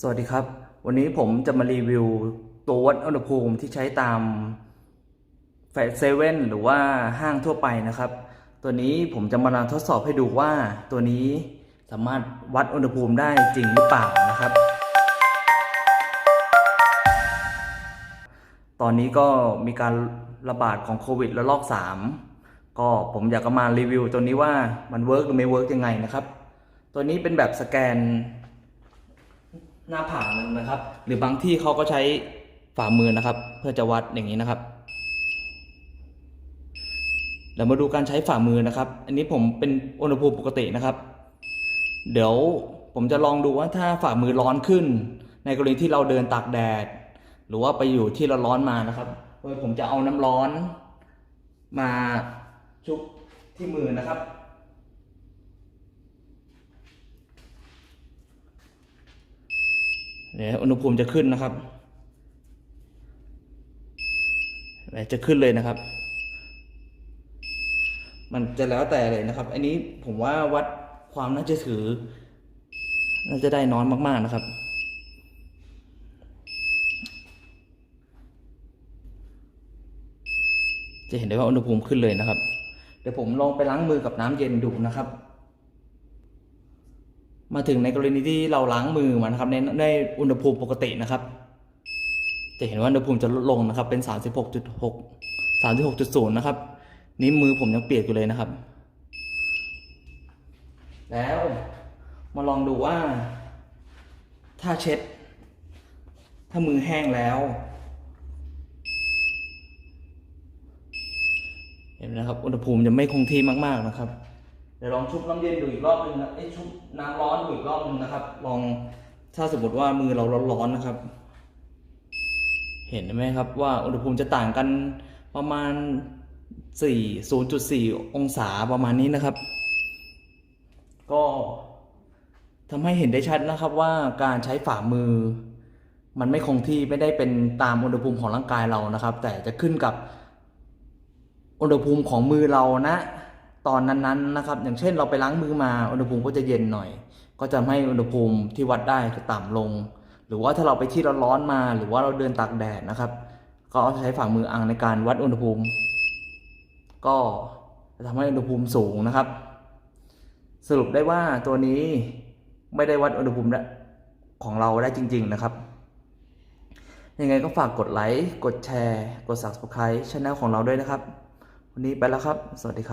สวัสดีครับ วันนี้ผมจะมารีวิวตัววัดอุณหภูมิที่ใช้ตามแฟเซเว่นหรือว่าห้างทั่วไปนะครับ ตัวนี้ผมจะมาลองทดสอบให้ดูว่าตัวนี้สามารถวัดอุณหภูมิได้จริงหรือเปล่านะครับ ตอนนี้ก็มีการระบาดของโควิดระลอก 3 ก็ผมอยากจะมารีวิวตัวนี้ว่ามันเวิร์กหรือไม่เวิร์กยังไงนะครับ ตัวนี้เป็นแบบสแกน หน้าผากนึงนะครับ หรือบางที่เขาก็ใช้ฝ่ามือนะครับ เพื่อจะวัดอย่างนี้นะครับเดี๋ยวมาดูการใช้ฝ่ามือนะครับ อันนี้ผมเป็นอุณหภูมิปกตินะครับ เดี๋ยวผมจะลองดูว่าถ้าฝ่ามือร้อนขึ้น ในกรณีที่เราเดินตากแดด หรือว่าไปอยู่ที่เราร้อนมานะครับโดยผมจะเอาน้ำร้อน มาชุบที่มือนะครับ เดี๋ยวอุณหภูมิจะขึ้นนะครับเดี๋ยวจะขึ้นเลยนะครับ มันจะแล้วแต่เลยนะครับ อันนี้ผมว่าวัดความน่าจะถือ น่าจะได้น้อยมาก ๆนะครับจะเห็นได้ว่าอุณหภูมิขึ้นเลยนะครับ เดี๋ยวผมลองไปล้างมือกับน้ำเย็นดูนะครับ มาถึงในกรณีที่เราล้างมือมานะครับในในอุณหภูมิปกตินะครับ จะเห็นว่าอุณหภูมิจะลดลงนะครับ เป็น 36.6 36.0 นะครับ นี่มือผมยังเปียกอยู่เลยนะครับ แล้วมาลองดูว่า ถ้าเช็ด ถ้ามือแห้งแล้ว เห็นไหมนะครับ อุณหภูมิจะไม่คงที่มาก ๆนะครับ ดี๋ยวลองชุบน้ำเย็นดูอีกรอบหนึงนะเอ้ชุบน้ำร้อนดูอีกรอบหนึงนะครับ ลองถ้าสมมติว่ามือเราร้อนๆนะครับ เห็นไหมครับว่าอุณหภูมิจะต่างกันประมาณ 4 0.4 องศาประมาณนี้นะครับ ก็ทำให้เห็นได้ชัดนะครับว่าการใช้ฝ่ามือ มันไม่คงที่ไม่ได้เป็นตามอุณหภูมิของร่างกายเรานะครับ แต่จะขึ้นกับอุณหภูมิของมือเรานะ ตอนนั้นๆนะครับ อย่างเช่นเราไปล้างมือมาอุณหภูมิก็จะเย็นหน่อย ก็จะทำให้อุณหภูมิที่วัดได้ก็ต่ำลง หรือว่าถ้าเราไปที่ร้อนๆมา หรือว่าเราเดินตากแดดนะครับ ก็ใช้ฝ่ามืออังในการวัดอุณหภูมิ ก็จะทำให้อุณหภูมิสูงนะครับ สรุปได้ว่าตัวนี้ไม่ได้วัดอุณหภูมิของเราได้จริง ๆนะครับยังไงก็ฝากกดไลค์ กดแชร์ กด subscribe ช่องของเราด้วยนะครับ วันนี้ไปแล้วครับ สวัสดีครับ